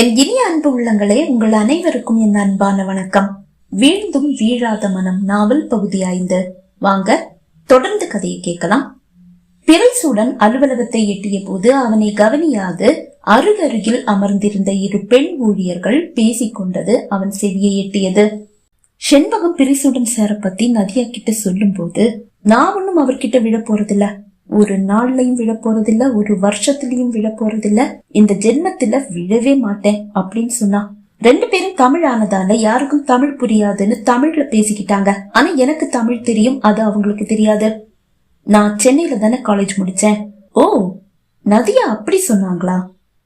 என் இனிய அன்பு உள்ளங்களே உங்கள் அனைவருக்கும் என் அன்பான வணக்கம். வீழ்ந்தும் வீழாத மனம் நாவல் பகுதி ஐந்து. வாங்க தொடர்ந்து கதையை கேட்கலாம். பிறைசூடன் அலுவலகத்தை எட்டிய போது அவனை கவனியாது அருகருகில் அமர்ந்திருந்த இரு பெண் ஊழியர்கள் பேசிக்கொண்டது அவன் செவியை எட்டியது. செண்பகம் பிரிசுடன் சேர பத்தி நதியா கிட்ட சொல்லும் போது நான் ஒன்னும் அவர்கிட்ட விழ போறதில்ல ஒரு நாள்லயும் விழ போறதில்ல ஒரு வருஷத்துலயும் விழ போறதில்ல இந்த ஜென்மத்துல விழவே மாட்டேன் அப்படின்னு சொன்னா ரெண்டு பேரும் தமிழ் ஆனதால யாருக்கும் தமிழ் புரியாதுன்னு தமிழ்ல பேசிக்கிட்டாங்க. ஆனா எனக்கு தமிழ் தெரியும் அது அவங்களுக்கு தெரியாது. நான் சென்னையில தானே காலேஜ் முடிச்சேன். ஓ நதியா அப்படி சொன்னாங்களா?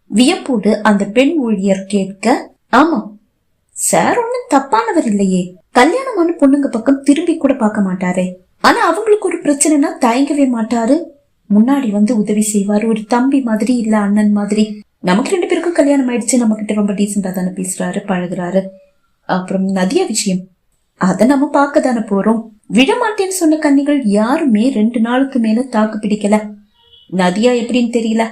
வியப்போடு அந்த பெண் ஊழியர் கேட்க ஆமா சார் ஒண்ணும் தப்பானவர் இல்லையே. கல்யாணமான பொண்ணுங்க பக்கம் திரும்பி கூட பார்க்க மாட்டாரே. ஆனா அவங்களுக்கு ஒரு பிரச்சனைனா தயங்கவே மாட்டாரு. முன்னாடி வந்து உதவி செய்வாரு. ஒரு தம்பி மாதிரி இல்ல அண்ணன் மாதிரி. நமக்கு ரெண்டு பேருக்கும் கல்யாணம் ஆயிடுச்சு. நம்ம கிட்ட ரொம்ப டீசெண்டா தானே பேசுறாரு பழகுறாரு. அப்புறம் நதியா விஷயம். அதை நம்ம பார்க்க தானே போறோம். விடமாட்டேன்னு சொன்ன கன்னிகள் யாருமே ரெண்டு நாளுக்கு மேல தாக்கு பிடிக்கல. நதியா எப்படின்னு தெரியல.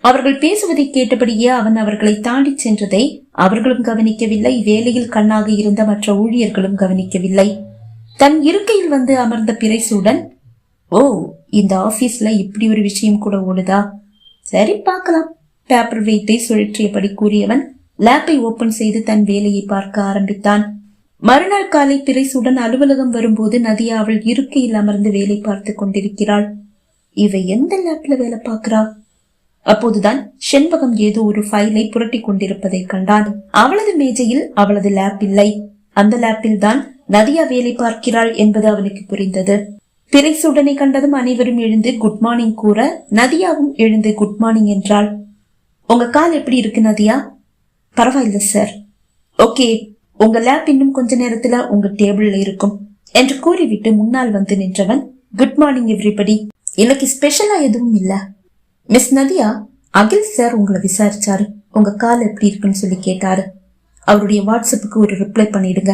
அவர்கள் பேசுவதை கேட்டபடியே அவன் அவர்களை தாண்டி சென்றதை அவர்களும் கவனிக்கவில்லை. வேலையில் கண்ணாக இருந்த மற்ற ஊழியர்களும் கவனிக்கவில்லை. தன் இருக்கையில் வந்து அமர்ந்த பிறைசூடன் ஓ இந்த ஆபீஸ்ல இப்படி ஒரு விஷயம் கூட ஓடுதா? சரி பார்க்கலாம். பேப்பர் வெயிட்டை சுழற்றியபடி கூறியவன் லேப்பை ஓபன் செய்து தன் வேலையை பார்க்க ஆரம்பித்தான். மறுநாள் காலை பிறைசுடன் அலுவலகம் வரும்போது நதியா அவள் இருக்கையில் அமர்ந்து வேலை பார்த்து கொண்டிருக்கிறாள். இவ எந்த லேப்ல வேலை பார்க்கிறா? அப்போதுதான் செண்பகம் ஏதோ ஒரு ஃபைலை புரட்டி கொண்டிருப்பதை கண்டான். அவளது மேஜையில் அவளது லேப் இல்லை. அந்த லேப்பில் தான் நதியா வேலை பார்க்கிறாள் என்பது அவனுக்கு புரிந்தது. பிறைசுடனை கண்டதும் அனைவரும் எழுந்து குட் மார்னிங் கூற நதியாவும் எழுந்து குட் மார்னிங் என்றாள். உங்க கால் எப்படி இருக்கு நதியா? பரவாயில்ல சார் ஓகே உங்க லேப் இன்னும் கொஞ்ச நேரத்துல உங்க டேபிள்ல இருக்கும். என்று கூறிவிட்டு முன்னால் வந்து நின்றவன் குட் மார்னிங் எவ்ரிபடி இன்னைக்கு ஸ்பெஷலா எதுவும் இல்ல. மிஸ் நதியா அகில் சார் உங்களை விசாரிச்சாரு. உங்க கால் எப்படி இருக்குன்னு சொல்லி கேட்டாரு. அவருடைய வாட்ஸ்அப்புக்கு ஒரு ரிப்ளை பண்ணிடுங்க.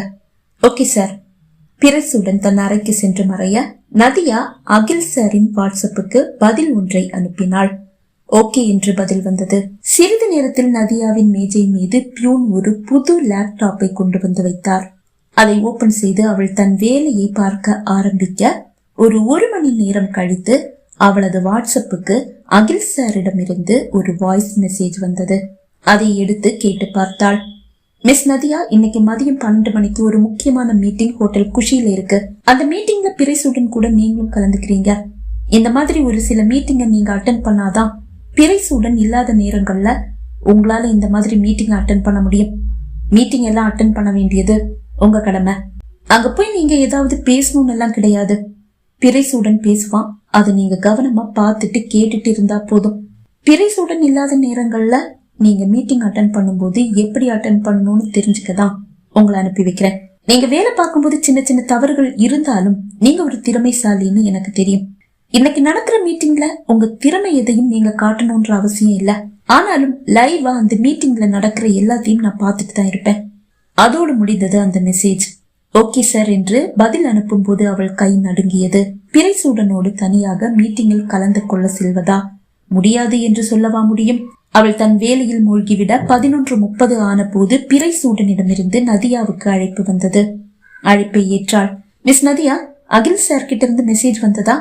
ஓகே சார் பிரசுடன் தன் அறைக்கு சென்று மறைய நதியா அகில் சாரின் வாட்ஸ்அப்புக்கு பதில் ஒன்றை அனுப்பினாள். ஓகே என்று பதில் வந்தது. சிறிது நேரத்தில் நதியாவின் மேஜை மீது பியூன் ஒரு புது லேப்டாப்பை கொண்டு வந்து வைத்தார். அதை ஓபன் செய்து அவள் தன் வேலையை பார்க்க ஆரம்பிக்க ஒரு ஒரு மணி நேரம் கழித்து அவளது வாட்ஸ்அப்புக்கு அகில் சாரிடமிருந்து ஒரு வாய்ஸ் மெசேஜ் வந்தது. அதை எடுத்து கேட்டு பார்த்தாள். மிஸ் நதியா இன்னைக்கு மதியம் பன்னெண்டு மணிக்கு ஒரு முக்கியமான மீட்டிங் ஹோட்டல் குஷியில இருக்கு. அந்த மீட்டிங்ல பிரைசுடன் கூட நீங்களும் கலந்துக்கிறீங்க. இந்த மாதிரி ஒரு சில மீட்டிங்க நீங்க அட்டன் பண்ணாதான் பிரைசுடன் இல்லாத நேரங்கள்ல உங்களால இந்த மாதிரி மீட்டிங் அட்டன் பண்ண முடியும். மீட்டிங் எல்லாம் அட்டன் பண்ண வேண்டியது உங்க கடமை. அங்க போய் நீங்க ஏதாவது பேசணும்னு எல்லாம் கிடையாது. பிரைசுடன் பேசுவான். அதை நீங்க கவனமா பார்த்துட்டு கேட்டுட்டு இருந்தா போதும். பிரைசுடன் இல்லாத நேரங்கள்ல நீங்க மீட்டிங் அட்டன் பண்ணும்போது எப்படி அட்டன் பண்ணணும்னு தெரிஞ்சுக்கதான் உங்களை அனுப்பி வைக்கிறேன். நீங்க வேலை பார்க்கும்போது சின்ன சின்ன தவறுகள் இருந்தாலும் நீங்க ஒரு திறமைசாலின்னு எனக்கு தெரியும். இன்னைக்கு நடக்கிற மீட்டிங்ல உங்க திறமை எதையும் நீங்க காட்டணும்ன்ற அவசியம் இல்ல. ஆனாலும் லைவா அந்த மீட்டிங்ல நடக்கிற எல்லாத்தையும் நான் பார்த்துட்டு தான் இருப்பேன். அதோடு முடிந்தது அந்த மெசேஜ் ஓகே சார் என்று பதில் அனுப்பும் போது அவள் கை நடுங்கியது. பிறைசூடனோடு தனியாக மீட்டிங்கில் கலந்து கொள்ள செல்வதா? முடியாது என்று சொல்லவா முடியும்? அவள் தன் வேலையில் மூழ்கிவிட பதினொன்று முப்பது ஆன போது பிறை சூடனிடமிருந்து நதியாவுக்கு அழைப்பு வந்தது. அழைப்பை ஏற்றாள். மிஸ் நதியா அகில் சார் கிட்ட இருந்து மெசேஜ் வந்ததா?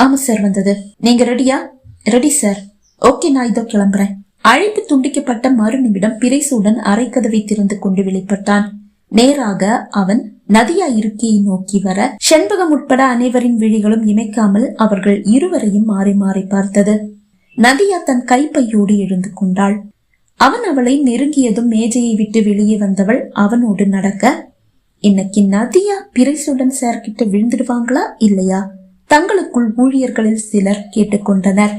ஆமா சார் வந்தது. நீங்க ரெடியா ரெடி சார் ஓகே நான் இதோ கிளம்புறேன். அழைப்பு துண்டிக்கப்பட்ட மறு நிமிடம் பிறைசூடன் அரைக்கதவை திறந்து கொண்டு வெளிப்பட்டான். நேராக அவன் நதியா இருக்கையை நோக்கி வர செண்பகம் உட்பட அனைவரின் விழிகளும் இமைக்காமல் அவர்கள் இருவரையும் மாறி மாறி பார்த்தது. நதியா தன் கைப்பையோடு எழுந்து கொண்டாள். அவன் அவளை நெருங்கியதும் மேஜையை விட்டு வெளியே வந்தவள் அவனோடு நடக்க இன்னைக்கு நதியா பிரைசுடன் சேர்க்கிட்ட விழுந்துடுவாங்களா இல்லையா? தங்களுக்குள் ஊழியர்களில் சிலர் கேட்டுக்கொண்டனர்.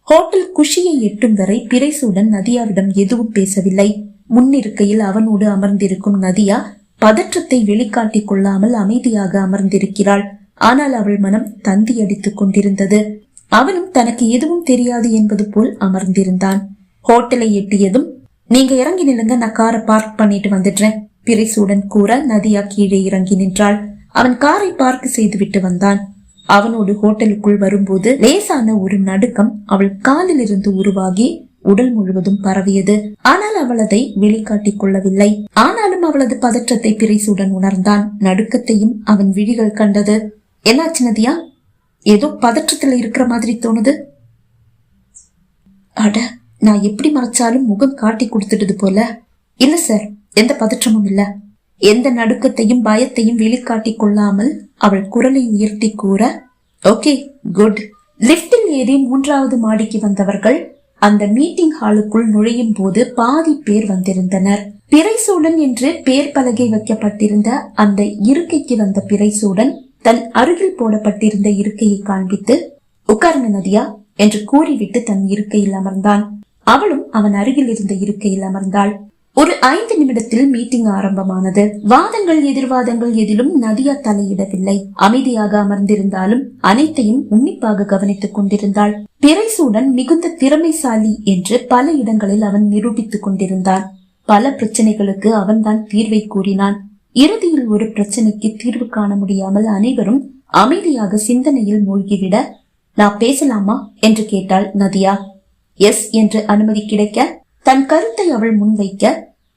ஹோட்டல் குஷியை எட்டும் வரை பிரைசுடன் நதியாவிடம் எதுவும் பேசவில்லை. முன்னிருக்கையில் அவனோடு அமர்ந்திருக்கும் நதியா பதற்றத்தை வெளிக்காட்டிக் கொள்ளாமல் அமைதியாக அமர்ந்திருக்கிறாள். ஆனால் அவள் மனம் தந்தி அடித்துக் கொண்டிருந்தது. அவனும் தனக்கு எதுவும் தெரியாது என்பது போல் அமர்ந்திருந்தான். ஹோட்டலை எட்டியதும் நீங்க இறங்கி நிலுங்க நான் காரை பார்க் பண்ணிட்டு வந்துடுறேன் பிரிசூடன் கூற நதியா கீழே இறங்கி நின்றாள். அவன் காரை பார்க் செய்துவிட்டு வந்தான். அவனோடு ஹோட்டலுக்குள் வரும்போது லேசான ஒரு நடுக்கம் அவள் காலில் இருந்து உருவாகி உடல் முழுவதும் பரவியது. ஆனால் அவள் அதை வெளிக்காட்டிக் கொள்ளவில்லை. ஆனாலும் அவளது பதற்றத்தை பிரிசுடன் உணர்ந்தான். நடுக்கத்தையும் அவன் விழிகள் கண்டது. என்னாச்சு நதியா? ஏதோ பதற்றத்துல இருக்கிற மாதிரி தோணுது. அட நான் எப்படி மறைச்சாலும் முகம் காட்டி கொடுத்துட்டது போல. இல்ல சார் எந்த பதற்றமும் இல்ல. எந்த நடுக்கத்தையும் பயத்தையும் வெளிக்காட்டி கொள்ளாமல் அவள் குரலை உயர்த்தி கூற ஓகே குட். லிப்டில் ஏறி மூன்றாவது மாடிக்கு வந்தவர்கள் அந்த மீட்டிங் ஹாலுக்குள் நுழையும் போது பாதி பேர் வந்திருந்தனர். பிறைசூடன் என்று பேர் பலகை வைக்கப்பட்டிருந்த அந்த இருக்கைக்கு வந்த பிறைசூடன் தன் அருகில் போடப்பட்டிருந்த இருக்கையை காண்பித்து உட்கார்ந்த நதியா என்று கூறிவிட்டு தன் இருக்கையில் அமர்ந்தான். அவளும் அவன் அருகில் இருந்த இருக்கையில் அமர்ந்தாள். ஒரு ஐந்து நிமிடத்தில் மீட்டிங் ஆரம்பமானது. வாதங்கள் எதிர்வாதங்கள் எதிலும் நதியா தலையிடவில்லை. அமைதியாக அமர்ந்திருந்தாலும் அனைத்தையும் உன்னிப்பாக கவனித்துக் கொண்டிருந்தாள். பிறைசூடன் மிகுந்த திறமைசாலி என்று பல இடங்களில் அவன் நிரூபித்துக் கொண்டிருந்தான். பல பிரச்சனைகளுக்கு அவன்தான் தீர்வை கூறினான். இறுதியில் ஒரு பிரச்சனைக்கு தீர்வு காண முடியாமல் அனைவரும் அமைதியாக சிந்தனையில் மூழ்கிவிட நான் பேசலாமா? என்று கேட்டாள் நதியா. எஸ் என்று அனுமதி கிடைக்க தன் கருத்தை அவள் முன்வைக்க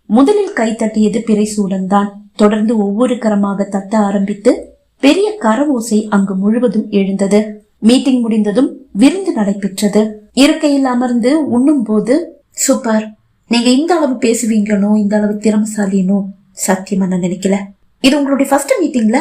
முதலில் கைத்தட்டியது பிறைசூடன் தான் தொடர்ந்து ஒவ்வொரு கரமாக தட்ட ஆரம்பித்து பெரிய கரவோசை அங்கு முழுவதும் எழுந்தது. மீட்டிங் முடிந்ததும் விருந்து நடைபெற்றது. இருக்கையில் அமர்ந்து உண்ணும் போது சூப்பர்! நீங்க இந்த அளவு பேசுவீங்களோ? இந்த அளவு திறமசாலினோ? சத்தியமா நான் நினைக்கல. இது உங்களுடைய ஃபர்ஸ்ட் மீட்டிங்ல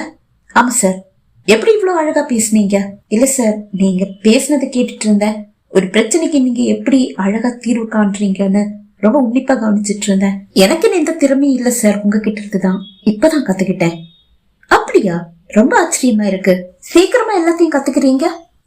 ஆமா சார் எப்படி இவ்வளவு அழகா பேசுனீங்க? இல்ல சார் நீங்க பேசுனதை கேட்டுட்டு இருந்தேன். ஒரு பிரச்சனைக்கு நீங்க எப்படி அழகா தீர்வு காண்றீங்கன்னு ரொம்ப உன்னிப்பா கவனிச்சிட்டு இருந்தேன். எனக்கு எந்த திறமையும் இல்ல சார் உங்ககிட்ட இருந்துதான். இப்பதான் கத்துக்கிட்டேன். அப்படியா? ரொம்ப ஆச்சரியமா இருக்கு. சீக்கிரமா எல்லாத்தையும் கத்துக்கிறீங்க?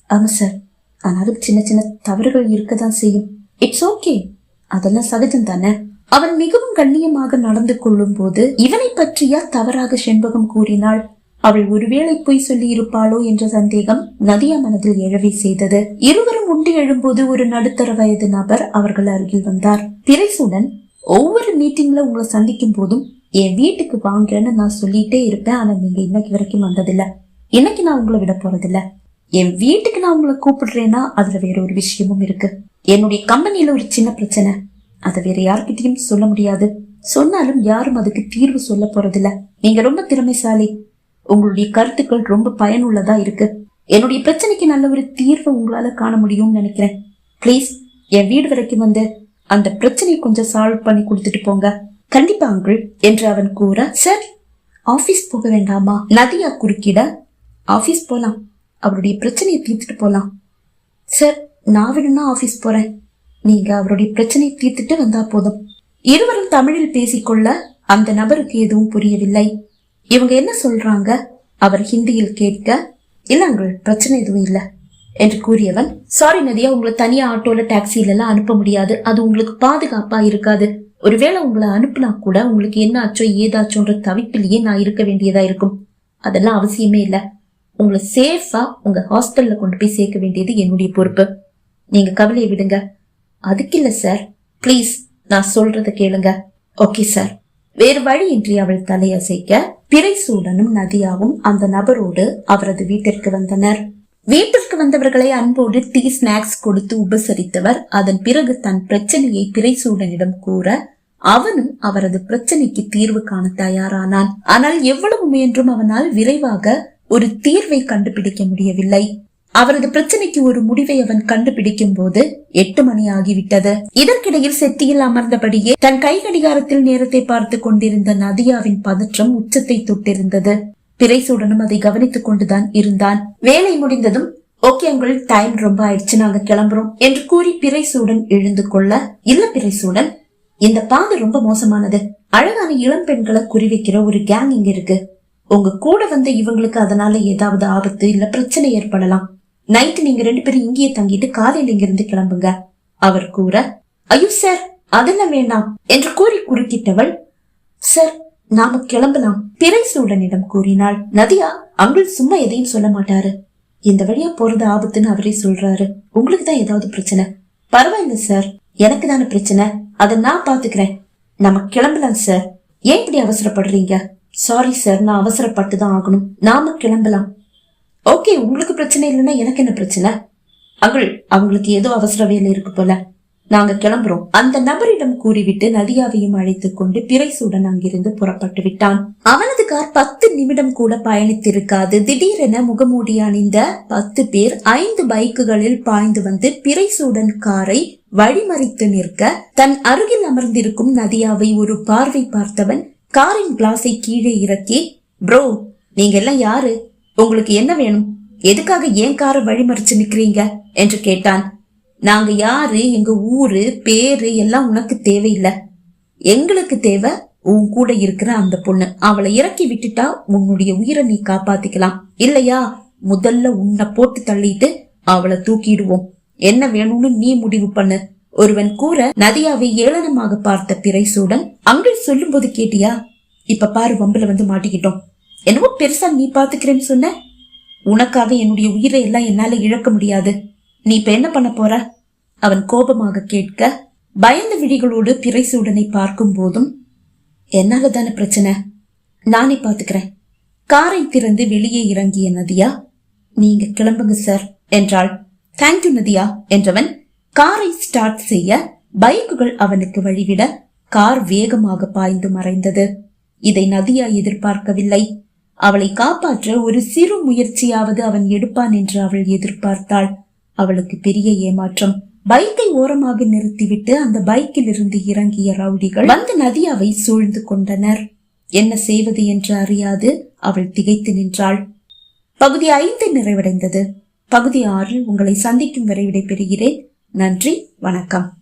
ஆமா சார் ஆனாலும் சின்ன சின்ன தவறுகள் இருக்கதான் செய்யும். இட்ஸ் ஓகே அதெல்லாம் சகஜம் தானே அவன் மிகவும் கண்ணியமாக நடந்து கொள்ளும் போது இவனை பற்றியா தவறாக செண்பகம் கூறினாள்? அவள் ஒருவேளை பொய் சொல்லி இருப்பாளோ என்ற சந்தேகம் நதியா மனதில் எழவே செய்தது. இருவரும் உண்டு எழும்போது ஒரு நடுத்தர வயது நபர் அவர்கள் அருகில் வந்தார். திரைசூடன் ஒவ்வொரு மீட்டிங்ல உங்களை சந்திக்கும் போதும் என் வீட்டுக்கு வாங்கன்னு நான் சொல்லிட்டே இருப்பேன் ஆனா நீங்க இன்னைக்கு வரைக்கும் வந்ததில்ல. இன்னைக்கு நான் உங்களை விட போறதில்ல. என் வீட்டுக்கு நான் உங்களை கூப்பிடுறேன்னா அதுல வேற ஒரு விஷயமும் இருக்கு. என்னுடைய கம்பெனியில ஒரு சின்ன பிரச்சனை. அதை வேற யார்கிட்டயும் சொல்ல முடியாது. சொன்னாலும் யாரும் அதுக்கு தீர்வு சொல்ல போறதில்ல. நீங்க ரொம்ப திறமைசாலி. உங்களுடைய கருத்துக்கள் ரொம்ப பயனுள்ளதா இருக்கு. என்னுடைய பிரச்சனைக்கு நல்ல ஒரு தீர்வை உங்களால காண முடியும்னு நினைக்கிறேன். ப்ளீஸ் என் வீடு வரைக்கும் வந்து அந்த பிரச்சனையை கொஞ்சம் சால்வ் பண்ணி கொடுத்துட்டு போங்க. கண்டிப்பா அங்கிள் என்று அவன் கூற சார் ஆபீஸ் போக வேண்டாமா? நதியா குறுக்கிட? ஆபீஸ் போலாம். அவருடைய பிரச்சனையை தீர்த்துட்டு போலாம். சார் நான் வேணும்னா ஆபீஸ் போறேன். நீங்க அவருடைய பிரச்சனையை தீர்த்துட்டு வந்தா போதும். இருவரும் தமிழில் பேசிக்கொள்ள அந்த நபருக்கு எதுவும் புரியவில்லை. இவங்க என்ன சொல்றாங்க? அவர் ஹிந்தியில் கேட்க இல்லங்கள் பிரச்சனை எதுவும் இல்ல என்று கூறியவன் சாரி நதியா உங்களை தனியா ஆட்டோல டாக்ஸில எல்லாம் அனுப்ப முடியாது. அது உங்களுக்கு பாதுகாப்பா இருக்காது. ஒருவேளை உங்களை அனுப்புனா கூட உங்களுக்கு என்ன ஆச்சோ ஏதாச்சோன்ற தவிப்பிலேயே நான் இருக்க வேண்டியதா இருக்கும். அதெல்லாம் அவசியமே இல்ல. உங்களை சேஃபா உங்க ஹாஸ்டல்ல கொண்டு போய் சேர்க்க வேண்டியது என்னுடைய பொறுப்பு. நீங்க கவலையை விடுங்க. அதுக்கு இல்ல சார் ப்ளீஸ் நான் சொல்றத கேளுங்க. ஓகே சார் வேறு வழியின்றி அவள் தலையசைக்க பிறைசூடனும் நதியாவும் அந்த நபரோடு அவரது வீட்டிற்கு வந்தனர். வீட்டிற்கு வந்தவர்களை அன்போடு டீ ஸ்நாக்ஸ் கொடுத்து உபசரித்தவர். அதன் பிறகு தன் பிரச்சனையை பிறைசூடனிடம் கூற அவனும் அவரது பிரச்சனைக்கு தீர்வு காண தயாரானான். ஆனால் எவ்வளவு முயன்றும் அவனால் விரைவாக ஒரு தீர்வை கண்டுபிடிக்க முடியவில்லை. அவரது பிரச்சனைக்கு ஒரு முடிவை அவன் கண்டுபிடிக்கும் போது எட்டு மணி ஆகிவிட்டது. இதற்கிடையில் செத்தியில் அமர்ந்தபடியே தன் கை கடிகாரத்தில் நேரத்தை பார்த்து கொண்டிருந்த நதியாவின் பதற்றம் உச்சத்தை தொட்டிருந்தது. பிரைசூடனும் அதை கவனித்துக் கொண்டுதான் இருந்தான். வேலை முடிந்ததும் ஓகே அங்குள் டைம் ரொம்ப ஆயிடுச்சு நாங்க கிளம்புறோம் என்று கூறி பிறைசூடன் எழுந்து கொள்ள இல்ல பிறைசூடன் இந்த பாதை ரொம்ப மோசமானது. அழகான இளம் பெண்களை குறிவைக்கிற ஒரு கேங் இங்க இருக்கு. உங்க கூட வந்த இவங்களுக்கு அதனால ஏதாவது ஆபத்து இல்ல பிரச்சனை ஏற்படலாம். நைட் நீங்க ரெண்டு பேரும் இங்கேயே தங்கிட்டு காலையில இங்க இருந்து கிளம்புங்க. அவர் கூற ஐயோ சார் அதெல்லாம் வேண்டாம் என்று கூறி குறுக்கிட்டவள் சார் நாம கிளம்பலாம் பிறைசூடனிடம் கூறினாள். நதியா அங்குள் சும்மா எதையும் சொல்ல மாட்டாரு. இந்த வழியா போறது ஆபத்துன்னு அவரே சொல்றாரு. உங்களுக்கு தான் ஏதாவது பிரச்சனை? பரவாயில்ல சார். எனக்கு தானே பிரச்சனை. அதை நான் பாத்துக்கிறேன். நம்ம கிளம்பலாம் சார். ஏன் இப்படி அவசரப்படுறீங்க? Sorry sir. நான் அவசரப்பட்டு தான் ஆகணும். நாம கிளம்பலாம். ஓகே உங்களுக்கு பிரச்சனை இல்லைன்னா எனக்கு என்ன பிரச்சனை? அங்குள் அவங்களுக்கு ஏதோ அவசர வேலை இருக்கு போல. நாங்க கிளம்புறோம். அந்த நபரிடம் கூறிவிட்டு நதியாவையும் அழைத்துக் கொண்டு பிறைசூடன் அங்கிருந்து புறப்பட்டு விட்டான். அவனது கார் பத்து நிமிடம் கூட பயணித்திருக்காது. திடீரென முகமூடி அணிந்த பத்து பேர் ஐந்து பைக்குகளில் பாய்ந்து வந்து பிறைசூடன் காரை வழிமறித்து நிற்க தன் அருகில் அமர்ந்திருக்கும் நதியாவை ஒரு பார்வை பார்த்தவன் காரின் கிளாஸை கீழே இறக்கி ப்ரோ நீங்க எல்லாம் யாரு? உங்களுக்கு என்ன வேணும்? எதுக்காக ஏன் காரை வழிமறிச்சு நிக்கிறீங்க? என்று கேட்டான். நாங்க யாரு எங்க ஊரு பேரு எல்லாம் உனக்கு தேவையில்லை. எங்களுக்கு தேவை உன் கூட இருக்கிற அந்த பொண்ணு. அவளை இறக்கி விட்டுட்டா உன்னுடைய உயிரை நீ காப்பாத்திக்கலாம். இல்லையா? முதல்ல உன்னை போட்டு தள்ளிட்டு அவளை தூக்கிடுவோம். என்ன வேணும்னு நீ முடிவு பண்ணு. ஒருவன் கூற நதியாவை ஏளனமாக பார்த்த பிறைசூடன் அங்கிள் சொல்லும்போது கேட்டியா? இப்ப பாரு வம்புல வந்து மாட்டிக்கிட்டோம். என்னவோ பெருசா நீ பாத்துக்கிறேன்னு சொன்ன? உனக்காக என்னுடைய உயிரை எல்லாம் என்னால இழக்க முடியாது. நீ இப்ப என்ன பண்ண போற? அவன் கோபமாக கேட்க பயந்த விழிகளோடு பிறைசூடனை பார்க்கும் போதும் என்னால தானே பிரச்சனை? நானே பாத்துக்கிறேன். காரை திறந்து வெளியே இறங்கிய நதியா நீங்க கிளம்புங்க சார் என்றாள். தேங்க்யூ நதியா என்றவன் காரை ஸ்டார்ட் செய்ய பைக்குகள் அவனுக்கு வழிவிட கார் வேகமாக பாய்ந்து மறைந்தது. இதை நதியா எதிர்பார்க்கவில்லை. அவளை காப்பாற்ற ஒரு சிறு முயற்சியாவது அவன் எடுப்பான் என்று அவள் எதிர்பார்த்தாள். அவளுக்கு பெரிய ஏமாற்றம். பைக்கை ஓரமாக நிறுத்திவிட்டு அந்த பைக்கில் இருந்து இறங்கிய ரவுடிகள் வந்து நதியாவை சூழ்ந்து கொண்டனர். என்ன செய்வது என்று அறியாது அவள் திகைத்து நின்றாள். பகுதி ஐந்து நிறைவடைந்தது. பகுதி ஆறில் உங்களை சந்திக்கும் வரை விடைபெறுகிறேன். நன்றி வணக்கம்.